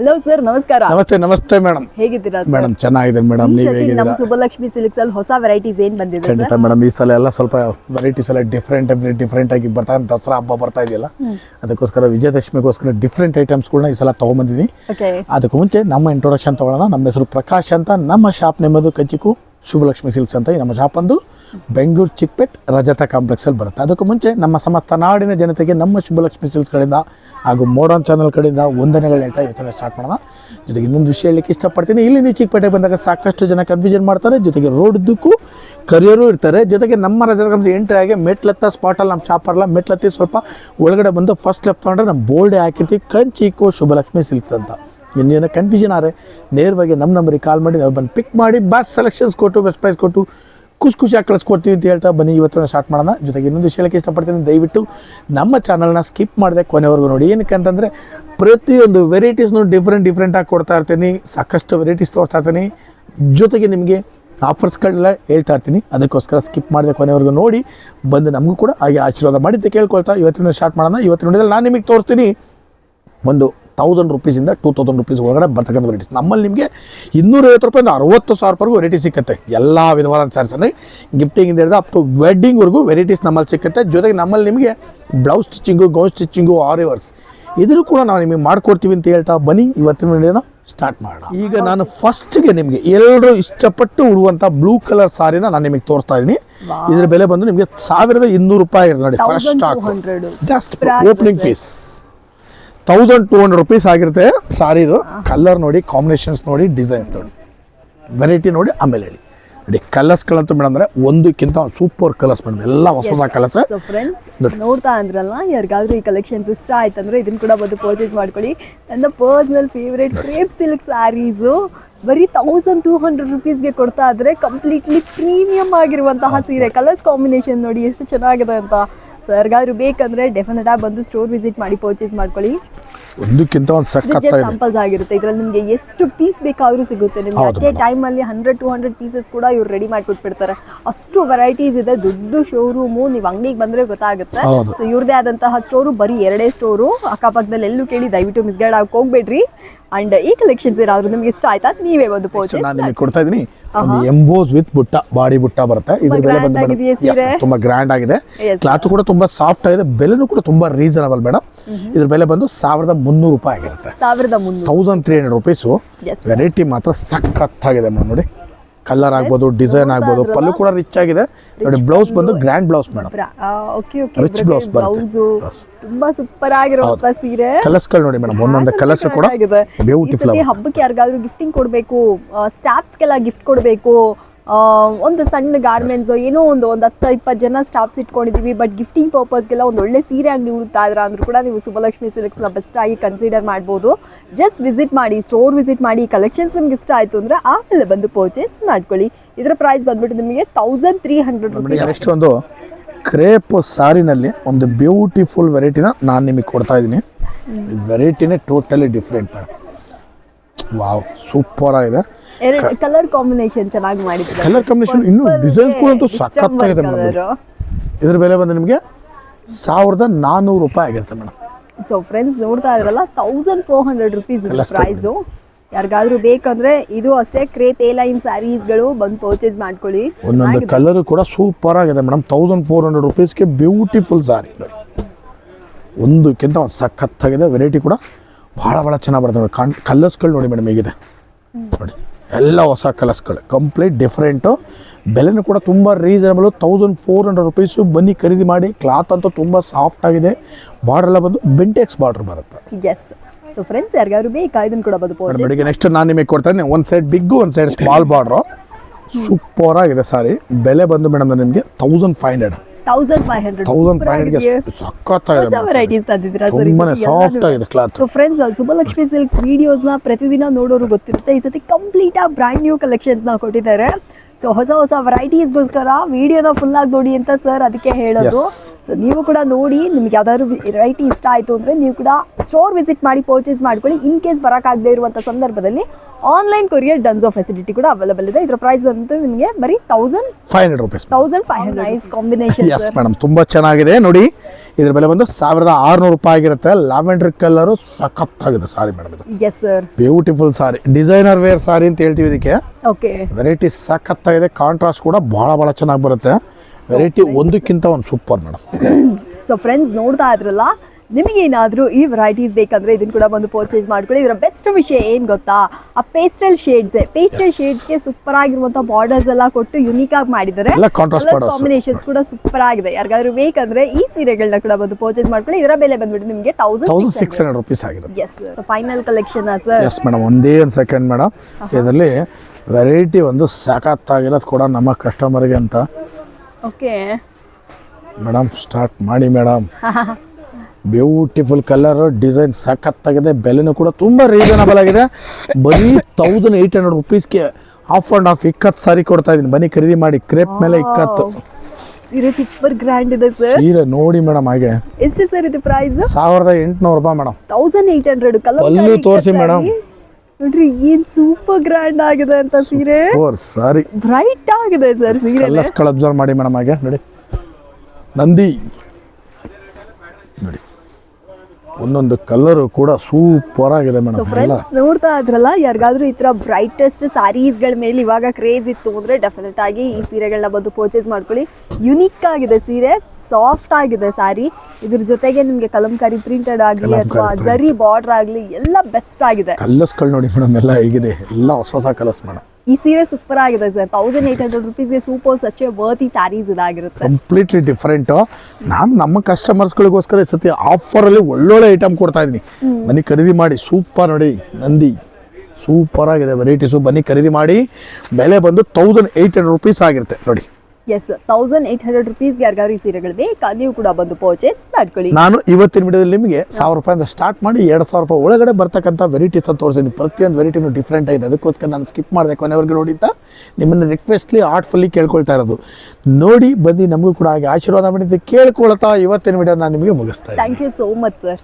Hello sir ನಮಸ್ಕಾರ. ನಮಸ್ತೆ ನಮಸ್ತೆ ಮೇಡಮ್ ಹೇಗಿದ್ದೀರಾ? ಮೇಡಮ್ ಚೆನ್ನಾಗಿದೆ ಮೇಡಮ್ ನೀವು ನಮ್ಮ ಸುಬ್ಬಲಕ್ಷ್ಮಿ ಸಿಲ್ಕ್ಸ್ ಅಲ್ಲಿ ಹೊಸ ವೆರೈಟೀಸ್ ಏನ್ ಬಂದಿದೆ ಖಂಡಿತ ಮೇಡಮ್ ಈ ಸಲ ಎಲ್ಲ ಸ್ವಲ್ಪ ವೆರೈಟೀಸ್ ಎಲ್ಲ ಡಿಫ್ರೆಂಟ್ ಡಿಫ್ರೆಂಟ್ ಆಗಿ ಬರ್ತಾ ದಸರಾ ಹಬ್ಬ ಬರ್ತಾ ಇದೆಯಲ್ಲ? ಅದಕ್ಕೋಸ್ಕರ ವಿಜಯದಶಮಿಗೋಸ್ಕರ ಡಿಫ್ರೆಂಟ್ ಐಟಮ್ಸ್ಗಳನ್ನ ಈ ಸಲ ತೊಗೊಂಬಂದಿದ್ದೀನಿ ಓಕೆ ಅದಕ್ಕೂ ಮುಂಚೆ ನಮ್ಮ ಇಂಟ್ರೊಡಕ್ಷನ್ ತೊಗೊಳ್ಳೋಣ. ನಮ್ಮ ಹೆಸರು ಪ್ರಕಾಶ್ ಅಂತ. ನಮ್ಮ ಶಾಪ್ ನೆಮ್ಮದು ಕಚ್ಚಿಕು ಶುಭಲಕ್ಷ್ಮಿ ಸಿಲ್ಕ್ಸ್ ಅಂತ ಈ ನಮ್ಮ ಶಾಪ್ ಒಂದು ಬೆಂಗಳೂರು ಚಿಕ್ಕಪೇಟ್ ರಜತ ಕಾಂಪ್ಲೆಕ್ಸಲ್ಲಿ ಬರುತ್ತೆ. ಅದಕ್ಕೂ ಮುಂಚೆ ನಮ್ಮ ಸಮಸ್ತ ನಾಡಿನ ಜನತೆಗೆ ನಮ್ಮ ಶುಭಲಕ್ಷ್ಮಿ ಸಿಲ್ಸ್ಗಳಿಂದ ಹಾಗೂ ಮೋಡನ್ ಚಾನಲ್ ಕಡೆಯಿಂದ ವಂದನೆಗಳು ಹೇಳ್ತಾ ಇವತ್ತಿನ ಸ್ಟಾರ್ಟ್ ಮಾಡೋಣ. ಜೊತೆಗೆ ಇನ್ನೊಂದು ವಿಷಯ ಹೇಳಲಿಕ್ಕೆ ಇಷ್ಟಪಡ್ತೀನಿ. ಇಲ್ಲಿ ನೀವು ಚಿಕ್ಕಪೇಟೆಗೆ ಬಂದಾಗ ಸಾಕಷ್ಟು ಜನ ಕನ್ಫ್ಯೂಷನ್ ಮಾಡ್ತಾರೆ. ಜೊತೆಗೆ ರೋಡ್ದಕ್ಕೂ ಕರಿಯರು ಇರ್ತಾರೆ. ಜೊತೆಗೆ ನಮ್ಮ ರಜತ ಕಾಂಪ್ಲೆಕ್ಸ್ ಎಂಟ್ರಿ ಆಗಿ ಮೆಟ್ಲತ್ತ ಸ್ಪಾಟಲ್ಲಿ ನಮ್ಮ ಶಾಪರ್ಲ ಮೆಟ್ಲತ್ತಿ ಸ್ವಲ್ಪ ಒಳಗಡೆ ಬಂದು ಫಸ್ಟ್ ಲೆಫ್ಟ್ ತೊಗೊಂಡ್ರೆ ನಮ್ಮ ಬೋರ್ಡೆ ಹಾಕಿರ್ತೀವಿ ಕಂಚಿಕೋ ಶುಭಲಕ್ಷ್ಮಿ ಸಿಲ್ಕ್ಸ್ ಅಂತ. ಇನ್ನೇನು ಕನ್ಫ್ಯೂಷನ್ ಆದರೆ ನೇರವಾಗಿ ನಮ್ಮ ನಂಬರಿಗೆ ಕಾಲ್ ಮಾಡಿ. ನಾವು ಬಂದು ಪಿಕ್ ಮಾಡಿ. ಬಸ್ ಸೆಲೆಕ್ಷನ್ಸ್ ಕೊಟ್ಟು ಬೆಸ್ಟ್ ಪ್ರೈಸ್ ಕೊಟ್ಟು ಖುಷಿ ಖುಷಿಯಾಗಿ ಕಳಿಸ್ಕೊಡ್ತೀವಿ ಅಂತ ಹೇಳ್ತಾ ಬನ್ನಿ. ಇವತ್ತು ಸ್ಟಾರ್ಟ್ ಮಾಡೋಣ. ಜೊತೆಗೆ ಇನ್ನೊಂದು ವಿಷಯ ಹೇಳಕ್ಕೆ ಇಷ್ಟಪಡ್ತೀನಿ. ದಯವಿಟ್ಟು ನಮ್ಮ ಚಾನಲ್ನ ಸ್ಕಿಪ್ ಮಾಡದೆ ಕೊನೆವರೆಗೂ ನೋಡಿ. ಏನಕ್ಕೆ ಅಂತಂದರೆ ಪ್ರತಿಯೊಂದು ವೆರೈಟೀಸ್ನು ಡಿಫ್ರೆಂಟ್ ಡಿಫ್ರೆಂಟಾಗಿ ಕೊಡ್ತಾ ಇರ್ತೀನಿ. ಸಾಕಷ್ಟು ವೆರೈಟೀಸ್ ತೋರಿಸ್ತಾ ಇರ್ತೀನಿ. ಜೊತೆಗೆ ನಿಮಗೆ ಆಫರ್ಸ್ಗಳನ್ನೆಲ್ಲ ಹೇಳ್ತಾ ಇರ್ತೀನಿ. ಅದಕ್ಕೋಸ್ಕರ ಸ್ಕಿಪ್ ಮಾಡಿದೆ ಕೊನೆವರೆಗೂ ನೋಡಿ. ಬಂದು ನಮಗೂ ಕೂಡ ಹಾಗೆ ಆಶೀರ್ವಾದ ಮಾಡಿದ್ದೆ ಕೇಳ್ಕೊಳ್ತಾ ಇವತ್ತಿನ ಸ್ಟಾರ್ಟ್ ಮಾಡೋಣ. ಇವತ್ತು ನೋಡಿದ್ರೆ ನಾನು ನಿಮಗೆ ತೋರಿಸ್ತೀನಿ. ಒಂದು ತೌಸಂಡ್ ರುಪೀಸಿಂದ ಟೂ ತೌಸಂಡ್ ರುಪೀಸ್ ಒಳಗಡೆ ಬರ್ತಕ್ಕಂಥ ವೆರೈಟೀಸ್ ನಮ್ಮಲ್ಲಿ ನಿಮಗೆ ಇನ್ನೂರೈವತ್ತು ರೂಪಾಯಿಂದ ಅರವತ್ತು ಸಾವಿರವರೆಗೂ ವೆರೈಟಿ ಸಿಗುತ್ತೆ ಎಲ್ಲ ವಿಧವಾದ ಸ್ಯಾರೀಸ್ ಅಂದರೆ ಗಿಫ್ಟಿಂಗಿಂದ ಹಿಡಿದು ಅಪ್ ಟು ವೆಡ್ಡಿಂಗ್ವರೆಗೂ ವೆರೈಟೀಸ್ ನಮ್ಮಲ್ಲಿ ಸಿಗುತ್ತೆ ಜೊತೆಗೆ ನಮ್ಮಲ್ಲಿ ನಿಮಗೆ blouse stitching gown stitching aari works ಇದನ್ನು ಕೂಡ ನಾವು ನಿಮಗೆ ಮಾಡ್ಕೊಡ್ತೀವಿ ಅಂತ ಹೇಳ್ತಾ ಬನ್ನಿ. ಇವತ್ತಿನ ವಿಡಿಯೋನ ಸ್ಟಾರ್ಟ್ ಮಾಡೋಣ. ಈಗ ನಾನು ಫಸ್ಟ್ಗೆ ನಿಮಗೆ ಎಲ್ಲರೂ ಇಷ್ಟಪಟ್ಟು ಉಡುವಂಥ ಬ್ಲೂ ಕಲರ್ ಸಾರಿನ ನಾನು ನಿಮಗೆ ತೋರಿಸ್ತಾ ಇದ್ದೀನಿ ಇದ್ರ ಬೆಲೆ ಬಂದು ನಿಮಗೆ ಸಾವಿರದ ಇನ್ನೂರು ರೂಪಾಯಿ ಇರೋದು ನೋಡಿ first stock 1200. Just opening piece thousand two hundred rupees ಆಗಿರುತ್ತೆ. ಸಾರಿದು ಕಲರ್ ನೋಡಿ ಕಾಂಬಿನೇಷನ್ಸ್ ನೋಡಿ ಡಿಸೈನ್ ನೋಡಿ. ವೆರೈಟಿ ನೋಡಿ ಆಮೇಲೆ ಹೇಳಿ. ನೋಡಿ ಕಲರ್ಸ್ಗಳಂತೂ ಮೇಡಮ್ ಅಂದರೆ ಒಂದಕ್ಕಿಂತ ಸೂಪರ್ ಕಲರ್ಸ್ ಮೇಡಮ್ ಎಲ್ಲ ಹೊಸ ಹೊಸ ಕಲರ್ಸ್ ಫ್ರೆಂಡ್ಸ್ ನೋಡ್ತಾ ಅಂದ್ರಲ್ಲ ಯಾರಿಗಾದ್ರೂ ಈ ಕಲೆಕ್ಷನ್ಸ್ ಇಷ್ಟ ಆಯ್ತಂದ್ರೆ ಇದನ್ನ ಕೂಡ ಬಂದು ಪರ್ಚೇಸ್ ಮಾಡ್ಕೊಳ್ಳಿ. ನನ್ನ personal favourite crepe silk sarees ಬರೀ ತೌಸಂಡ್ ಟೂ ಹಂಡ್ರೆಡ್ ರುಪೀಸ್ಗೆ ಕೊಡ್ತಾ ಇದ್ರೆ ಕಂಪ್ಲೀಟ್ಲಿ ಪ್ರೀಮಿಯಂ ಆಗಿರುವಂತಹ ಸೀರೆ. ಕಲರ್ಸ್ ಕಾಂಬಿನೇಷನ್ ನೋಡಿ ಎಷ್ಟು ಚೆನ್ನಾಗಿದೆ ಅಂತ. ಸೊ ಯಾರಿಗಾದ್ರೂ ಬೇಕಂದ್ರೆ ಡೆಫಿನೆಟ್ ಆಗಿ ಬಂದು ಸ್ಟೋರ್ ವಿಸಿಟ್ ಮಾಡಿ ಪರ್ಚೇಸ್ ಮಾಡ್ಕೊಳ್ಳಿ. ಒಂದಕ್ಕಿಂತ ಒಂದು ಸಖತ್ತಾಗಿದೆ ಸ್ಯಾಂಪಲ್ಸ್ ಆಗಿರುತ್ತೆ. ಇದರಲ್ಲಿ ನಿಮಗೆ ಎಷ್ಟು ಪೀಸ್ ಬೇಕಾದರೂ ಸಿಗುತ್ತೆ. ನಿಮಗೆ ಹೌದು ಅಟ್ ಎ ಟೈಮ್ ಅಲ್ಲಿ ಹಂಡ್ರೆಡ್ ಟು ಹಂಡ್ರೆಡ್ ಪೀಸಸ್ ಕೂಡ ಇವ್ರು ರೆಡಿ ಮಾಡಿಕೊಟ್ಬಿಡ್ತಾರೆ. ಅಷ್ಟು ವೆರೈಟೀಸ್ ಇದೆ. ದೊಡ್ಡ ಶೋರೂಮು ನೀವು ಅಂಗಡಿಗೆ ಬಂದ್ರೆ ಗೊತ್ತಾಗುತ್ತೆ. ಸೊ ಇವ್ರದೇ ಆದಂತಹ ಸ್ಟೋರು ಬರೀ ಎರಡೇ ಸ್ಟೋರು ಅಕ್ಕಪಕ್ಕದಲ್ಲಿ ಎಲ್ಲೂ ಕೇಳಿ ದಯವಿಟ್ಟು ಮಿಸ್ಗೈಡ್ ಆಗಿ ಹೋಗ್ಬೇಡ್ರಿ. ಅಂಡ್ ಈ ಕಲೆಕ್ಷನ್ಸ್ ಏನಾದರೂ ನಿಮಗೆ ಇಷ್ಟ ಆಯ್ತಾ ನೀವೇ ಒಂದು ಪರ್ಚೇಸ್ ನಾನು ನಿಮಗೆ ಕೊಡ್ತಾ ಇದ್ದೀನಿ. ಒಂದು ಎಂಬೋಸ್ ವಿತ್ ಬುಟ್ಟ ಬಾಡಿ ಬುಟ್ಟ ಬರುತ್ತೆ. ಇದ್ರ ಬೆಲೆ ಬಂದು? ತುಂಬಾ ಗ್ರ್ಯಾಂಡ್ ಆಗಿದೆ. ಕ್ಲಾತ್ ಕೂಡ ತುಂಬಾ ಸಾಫ್ಟ್ ಆಗಿದೆ. ಬೆಲೆನೂ ಕೂಡ ತುಂಬಾ ರೀಸನಬಲ್ ಮೇಡಮ್ ಇದ್ರ ಬೆಲೆ ಬಂದು ಸಾವಿರದ ಮುನ್ನೂರು ರೂಪಾಯಿ ಆಗಿರುತ್ತೆ. Thousand three hundred rupees. Variety ಮಾತ್ರ ಸಖತ್ತಾಗಿದೆ ಮೇಡಮ್ ನೋಡಿ. ಕಲರ್ ಆಗ್ಬೋದು ಡಿಸೈನ್ ಆಗ್ಬೋದು ಪಲ್ಲು ಕೂಡ ರಿಚ್ ಆಗಿದೆ ನೋಡಿ ಬ್ಲೌಸ್ ಬಂದು grand blouse madam okay okay Rich blouse ಬರುತ್ತೆ. ತುಂಬಾ ಸೂಪರ್ ಆಗಿರುವಂತ ಸೀರೆ. ಕಲರ್ಸ್ಗಳು ನೋಡಿ ಮೇಡಮ್ ಒಂದೊಂದು ಕಲರ್ಸ್ ಕೂಡ. ಬ್ಯೂಟಿಫುಲ್ ಹಬ್ಬಕ್ಕೆ ಯಾರಿಗಾದ್ರೂ ಗಿಫ್ಟಿಂಗ್ ಕೊಡಬೇಕು ಸ್ಟಾಫ್ಸ್ಗೆಲ್ಲ ಗಿಫ್ಟ್ ಕೊಡಬೇಕು ಒಂದು ಸಣ್ಣ ಗಾರ್ಮೆಂಟ್ಸು ಏನೋ ಒಂದು ಒಂದು ಹತ್ತು ಇಪ್ಪತ್ತು ಜನ ಸ್ಟಾಫ್ಸ್ ಇಟ್ಕೊಂಡಿದೀವಿ ಬಟ್ ಗಿಫ್ಟಿಂಗ್ ಪರ್ಪಸ್ಗೆಲ್ಲ ಒಂದು ಒಳ್ಳೆ ಸೀರೆ ಅಂಗಡಿ ಹುಡುಕ್ತಾ ಇದ್ರ ಅಂದ್ರೂ ಕೂಡ ನೀವು ಸುಬ್ಬಲಕ್ಷ್ಮಿ ಸಿಲ್ಕ್ಸ್ನ ಬೆಸ್ಟ್ ಆಗಿ ಕನ್ಸಿಡರ್ ಮಾಡ್ಬೋದು. ಜಸ್ಟ್ ವಿಸಿಟ್ ಮಾಡಿ ಸ್ಟೋರ್ ವಿಸಿಟ್ ಮಾಡಿ ಕಲೆಕ್ಷನ್ಸ್ ನಿಮ್ಗೆ ಇಷ್ಟ ಆಯ್ತು ಅಂದ್ರೆ ಆಮೇಲೆ ಬಂದು ಪರ್ಚೇಸ್ ಮಾಡ್ಕೊಳ್ಳಿ. ಇದರ ಪ್ರೈಸ್ ಬಂದ್ಬಿಟ್ಟು ನಿಮಗೆ ತೌಸಂಡ್ ತ್ರೀ ಹಂಡ್ರೆಡ್ ರುಪೀಸ್ ಒಂದು ಕ್ರೇಪ್ ಸಾರಿನಲ್ಲಿ ಒಂದು ಬ್ಯೂಟಿಫುಲ್ ವೆರೈಟಿನ ನಾನು ನಿಮಗೆ ಕೊಡ್ತಾ ಇದ್ದೀನಿ. ವೆರೈಟಿನೇ ಟೋಟಲಿ ಡಿಫ್ರೆಂಟ್ ವಾವ್ ಸೂಪರ್ ಆಗಿದೆ ಕಲರ್ ಕಾಂಬಿನೇಷನ್ ಚೆನ್ನಾಗಿ ಮಾಡಿದ್ದಾರೆ ಕಲರ್ ಕಾಂಬಿನೇಷನ್ ಇನ್ನು ಡಿಸೈನ್ಸ್ ಕೂಡ ಅಂತೂ ಸಖತ್ತಾಗಿದೆ ಮೇಡಮ್ ಇದ್ರ ಬೆಲೆ ಬಂದು ನಿಮಗೆ ಸಾವಿರದ ನಾನ್ನೂರು ರೂಪಾಯಿ ಆಗಿರುತ್ತೆ ಮೇಡಮ್. ಸೊ ಫ್ರೆಂಡ್ಸ್ ನೋಡ್ತಾ ಇದ್ರಲ್ಲ thousand four hundred rupees price ಯಾರಿಗಾದ್ರೂ ಬೇಕಂದ್ರೆ ಇದು ಅಷ್ಟೇ ಕ್ರೇಪ್ ಎ ಲೈನ್ ಸ್ಯಾರೀಸ್ಗಳು ಬಂದು ಪರ್ಚೇಸ್ ಮಾಡ್ಕೊಳ್ಳಿ. ಒಂದೊಂದು ಕಲರ್ ಕೂಡ ಸೂಪರ್ ಆಗಿದೆ ಮೇಡಮ್. ತೌಸಂಡ್ ಫೋರ್ ಹಂಡ್ರೆಡ್ ರುಪೀಸ್ಗೆ ಬ್ಯೂಟಿಫುಲ್ ಸಾರಿ ನೋಡಿ ಒಂದಕ್ಕಿಂತ ಒಂದು ಸಖತ್ತಾಗಿದೆ ವೆರೈಟಿ ಕೂಡ. ಭಾಳ ಭಾಳ ಚೆನ್ನಾಗಿ ಬರುತ್ತೆ ನೋಡಿ. ಕಾಣ್ ಕಲರ್ಸ್ಗಳು ನೋಡಿ ಮೇಡಮ್ ಹೇಗಿದೆ. ನೋಡಿ. ಎಲ್ಲ ಹೊಸ ಕಲರ್ಸ್ಗಳು. Complete different. ಬೆಲೆನೂ ಕೂಡ ತುಂಬ reasonable thousand four hundred rupees ಬನ್ನಿ ಖರೀದಿ ಮಾಡಿ. ಕ್ಲಾತ್ ಅಂತೂ ತುಂಬ ಸಾಫ್ಟ್ ಆಗಿದೆ. ಬಾರ್ಡರ್ ಎಲ್ಲ ಬಂದು ಬೆಂಟೆಕ್ಸ್ ಬಾರ್ಡರ್ ಬರುತ್ತೆ. ಎಸ್ ಸೊ ಫ್ರೆಂಡ್ಸ್ ಯಾರಿಗಾದ್ರು ಬೇಕಾ? ಇದನ್ನು ಕೂಡ ಬಂದು ಮೇಡಮ್ ಪರ್ಚೇಸ್ ಬೆಳಿಗ್ಗೆ ನೆಕ್ಸ್ಟ್ ನಾನು ನಿಮಗೆ ಕೊಡ್ತೇನೆ ಒಂದು ಸೈಡ್ ಬಿಗ್ಗು ಒಂದು ಸೈಡ್ ಸ್ಮಾಲ್ ಬಾರ್ಡ್ರು ಸೂಪರ್ ಆಗಿದೆ ಸಾರಿ. ಬೆಲೆ ಬಂದು ಮೇಡಮ್ ನಿಮಗೆ thousand five hundred thousand five hundred thousand five ಹಂಡ್ರೆಡ್ಗೆ ಸಖತ್ತಾಗಿದೆ ವೆರೈಟೀಸ್ ತಂದಿದ್ದೀರಾ? ತುಂಬಾನೇ ಸಾಫ್ಟ್ ಆಗಿದೆ cloth so friends Subbalakshmi silks ವಿಡಿಯೋಸ್ನ ಪ್ರತಿದಿನ ನೋಡೋರು ಗೊತ್ತಿರುತ್ತೆ. ಈ ಸತಿ ಕಂಪ್ಲೀಟ್ ಆಗಿ ಬ್ರ್ಯಾಂಡ್ ನ್ಯೂ ಕಲೆಕ್ಷನ್ಸ್ನ ಕೊಟ್ಟಿದ್ದಾರೆ. ಸೊ ಹೊಸ ಹೊಸ ವೆರೈಟೀಸ್ಗೋಸ್ಕರ ವಿಡಿಯೋನ ಫುಲ್ ಆಗಿ ನೋಡಿ ಅಂತ ಸರ್ ಅದಕ್ಕೆ ಹೇಳೋದು. ಸೊ ನೀವು ಕೂಡ ನೋಡಿ ನಿಮ್ಗೆ ಯಾವ್ದಾದ್ರು ವೆರೈಟಿ ಇಷ್ಟ ಆಯಿತು ಅಂದರೆ ನೀವು ಕೂಡ ಸ್ಟೋರ್ ವಿಸಿಟ್ ಮಾಡಿ ಪರ್ಚೇಸ್ ಮಾಡ್ಕೊಳ್ಳಿ. ಇನ್ ಕೇಸ್ ಬರೋಕ್ಕಾಗದೇ ಇರುವಂಥ ಸಂದರ್ಭದಲ್ಲಿ ಆನ್ಲೈನ್ ಕೊರಿಯರ್ ಡನ್ಸೋ ಫೆಸಿಲಿಟಿ ಕೂಡ ಅವೈಲೇಬಲ್ ಇದೆ. ಇದರ ಪ್ರೈಸ್ ಬಂದು ನಿಮಗೆ ಬರೀ thousand five hundred rupees thousand five hundred nice combination madam ತುಂಬ ಚೆನ್ನಾಗಿದೆ. ನೋಡಿ ಇದ್ರ ಬೆಲೆ ಬಂದು ಸಾವಿರದ ಆರುನೂರು ರೂಪಾಯಿ ಆಗಿರುತ್ತೆ. ಲ್ಯಾವೆಂಡರ್ ಕಲರು ಸಖತ್ತಾಗಿದೆ ಸಾರಿ ಮೇಡಮ್ ಇದು. Yes sir beautiful sari. Designer wear sari ಅಂತ ಹೇಳ್ತೀವಿ ಇದಕ್ಕೆ. ಓಕೆ ವೆರೈಟಿ ಸಖತ್ತಾಗಿದೆ. ಕಾಂಟ್ರಾಸ್ಟ್ ಕೂಡ ಭಾಳ ಭಾಳ ಚೆನ್ನಾಗಿ ಬರುತ್ತೆ. ವೆರೈಟಿ ಒಂದಕ್ಕಿಂತ ಒಂದು ಸೂಪರ್ ಮೇಡಮ್ ಸೊ ಫ್ರೆಂಡ್ಸ್ ನೋಡ್ತಾ ಇದ್ರಲ್ಲ? ನಿಮಗೇನಾದರೂ ಈ ವೆರೈಟೀಸ್ ಬೇಕಂದರೆ ಇದನ್ನು ಕೂಡ ಬಂದು ಪರ್ಚೇಸ್ ಮಾಡ್ಕೊಳ್ಳಿ. ಇದರ ಬೆಸ್ಟ್ ವಿಷಯ ಏನು ಗೊತ್ತಾ? ಆ ಪೇಸ್ಟಲ್ ಶೇಡ್ಸ್ ಪೇಸ್ಟಲ್ ಶೇಡ್ಸ್ಗೆ ಸೂಪರ್ ಆಗಿರುವಂಥ ಬಾರ್ಡರ್ಸ್ ಎಲ್ಲ ಕೊಟ್ಟು ಯುನೀಕ್ ಆಗಿ ಮಾಡಿದ್ದಾರೆ ಕಾಂಬಿನೇಷನ್ಸ್ ಕೂಡ ಸೂಪರ್ ಆಗಿದೆ. ಯಾರಿಗಾದ್ರೂ ಬೇಕಂದ್ರೆ ಈ ಸೀರೆಗಳನ್ನ ಕೂಡ ಬಂದು ಪರ್ಚೇಸ್ ಮಾಡ್ಕೊಳ್ಳಿ. ಇದರ ಬೆಲೆ ಬಂದ್ಬಿಟ್ಟು ನಿಮಗೆ thousand six hundred rupees yes so final collection sir yes madam ಒಂದೇ ಒಂದು ಸೆಕೆಂಡ್ ಮೇಡಮ್ ಇದರಲ್ಲಿ ವೆರೈಟಿ ಒಂದು ಸಖತ್ತಾಗಿರೋದು ಕೂಡ ನಮ್ಮ ಕಸ್ಟಮರ್ಗೆ ಅಂತ. ಓಕೆ ಮೇಡಮ್ ಸ್ಟಾರ್ಟ್ ಮಾಡಿ ಮೇಡಮ್ ಬ್ಯೂಟಿಫುಲ್ ಕಲರ್ ಡಿಸೈನ್ ಸಖತ್ತಾಗಿದೆ ಬೆಲೆನೂ ಕೂಡ ತುಂಬ ರೀಸನಬಲ್ ಆಗಿದೆ. ಬರೀ thousand eight hundred ರುಪೀಸ್ಗೆ half and half ikat sari ಕೊಡ್ತಾ ಇದ್ದೀನಿ. ಬನ್ನಿ ಖರೀದಿ ಮಾಡಿ ಕ್ರೇಪ್ ಮೇಲೆ ಇಕ್ಕತ್ತು ಸೀರೆ ಸೂಪರ್ ಗ್ರ್ಯಾಂಡ್ ಇದೆ ಸರ್ ಸೀರೆ ನೋಡಿ ಮೇಡಮ್ ಹಾಗೆ. ಎಷ್ಟು ಸರ್ ಇದು ಪ್ರೈಸ್ ಸಾವಿರದ ಎಂಟುನೂರು ರೂಪಾಯಿ madam thousand eight hundred colour ಅಲ್ಲೂ ತೋರಿಸಿ ಮೇಡಮ್ ನೋಡ್ರಿ ಏನ್ ಸೂಪರ್ ಗ್ರ್ಯಾಂಡ್ ಆಗಿದೆ ಅಂತ ಸೀರೆ. ಸಾರಿ. ಬ್ರೈಟ್ ಆಗಿದೆ ಸರ್ ಸೀರೆ ಕಲರ್ಸ್ಗಳು ಅಬ್ಸರ್ವ್ ಮಾಡಿ ಮೇಡಮ್ ಹಾಗೆ. ನೋಡಿ. ನಂದಿ. ನೋಡಿ. ಒಂದೊಂದು ಕಲರ್ ಕೂಡ ಸೂಪರ್ ಆಗಿದೆ ಮೇಡಮ್ ಎಲ್ಲ ನೋಡ್ತಾ ಇದ್ರಲ್ಲ ಯಾರಿಗಾದ್ರೂ ಈ ತರ ಬ್ರೈಟೆಸ್ಟ್ ಸ್ಯಾರೀಸ್ಗಳ ಮೇಲೆ ಇವಾಗ ಕ್ರೇಜ್ ಇತ್ತು ಅಂದ್ರೆ ಡೆಫಿನೆಟ್ ಆಗಿ ಈ ಸೀರೆಗಳನ್ನ ಬಂದು ಪರ್ಚೇಸ್ ಮಾಡ್ಕೊಳ್ಳಿ. ಯುನಿಕ್ ಆಗಿದೆ ಸೀರೆ ಸಾಫ್ಟ್ ಆಗಿದೆ ಸ್ಯಾರಿ ಇದ್ರ ಜೊತೆಗೆ ನಿಮ್ಗೆ ಕಲಂಕಾರಿ ಪ್ರಿಂಟೆಡ್ ಆಗಲಿ ಅಥವಾ. ಜರಿ ಬಾರ್ಡರ್ ಆಗಲಿ ಎಲ್ಲ ಬೆಸ್ಟ್ ಆಗಿದೆ. ಕಲರ್ಸ್ಗಳು ನೋಡಿ ಮೇಡಮ್ ಎಲ್ಲ ಹೇಗಿದೆ. ಎಲ್ಲ ಹೊಸ ಹೊಸ ಕಲರ್ಸ್ ಮೇಡಮ್ ಈ ಸೀರೆ ಸೂಪರ್ ಆಗಿದೆ ಸರ್. ತೌಸಂಡ್ ಏಟ್ ಹಂಡ್ರೆಡ್ ರುಪೀಸ್ಗೆ ಸೂಪರ್ ಸಚ್ ವರ್ತಿ ಸ್ಯಾರೀಸ್ ಇದಾಗಿರುತ್ತೆ. ಕಂಪ್ಲೀಟ್ಲಿ ಡಿಫ್ರೆಂಟು ನಾನು ನಮ್ಮ ಕಸ್ಟಮರ್ಸ್ಗಳಿಗೋಸ್ಕರ ಸತಿ ಆಫರಲ್ಲಿ ಒಳ್ಳೊಳ್ಳೆ ಐಟಮ್ ಕೊಡ್ತಾ ಇದ್ದೀನಿ. ಬನ್ನಿ ಖರೀದಿ ಮಾಡಿ ಸೂಪರ್ ನೋಡಿ ನಂದಿ. ಸೂಪರ್ ಆಗಿದೆ ವೆರೈಟೀಸು ಬನ್ನಿ ಖರೀದಿ ಮಾಡಿ ಬೆಲೆ ಬಂದು ತೌಸಂಡ್ ಏಟ್ ಹಂಡ್ರೆಡ್ ರುಪೀಸ್ ಆಗಿರುತ್ತೆ. ನೋಡಿ. ಎಸ್ ತೌಸಂಡ್ ಏಟ್ ಹಂಡ್ರೆಡ್ ರುಪೀಸ್ಗೆ ಯಾರಿಗಾದ್ರು ಈ ಸೀರೆಗಳು ಬೇಕಾ? ನೀವು ಕೂಡ ಬಂದು ಪರ್ಚೇಸ್ ಮಾಡ್ಕೊಳ್ಳಿ. ನಾನು ಇವತ್ತಿನ ವಿಡಿಯೋದಲ್ಲಿ ನಿಮಗೆ ಸಾವಿರ ರೂಪಾಯಿಂದ ಸ್ಟಾರ್ಟ್ ಮಾಡಿ ಎರಡು ಸಾವಿರ ರೂಪಾಯಿ ಒಳಗಡೆ ಬರ್ತಕ್ಕಂಥ ವೆರೈಟೀಸ್ ಅಂತ ತೋರಿಸಿದ್ದೀನಿ ಪ್ರತಿಯೊಂದು ವೆರೈಟಿನೂ ಡಿಫ್ರೆಂಟ್ ಆಗಿದೆ. ಅದಕ್ಕೋಸ್ಕರ ನಾನು ಸ್ಕಿಪ್ ಮಾಡಿದೆ ಕೊನೆವರೆಗೂ ನೋಡಿ ಅಂತ ನಿಮ್ಮನ್ನು ರಿಕ್ವೆಸ್ಟ್ಲಿ ಆರ್ಟ್ಫುಲ್ಲಿ ಕೇಳ್ಕೊಳ್ತಾ ಇರೋದು. ನೋಡಿ ಬಂದು ನಮಗೂ ಕೂಡ ಹಾಗೆ ಆಶೀರ್ವಾದ ಮಾಡಿದ್ದು ಕೇಳ್ಕೊಳ್ತಾ ಇವತ್ತಿನ ವಿಡಿಯೋ ನಾನು ನಿಮಗೆ ಮುಗಿಸ್ತಾ thank you so much sir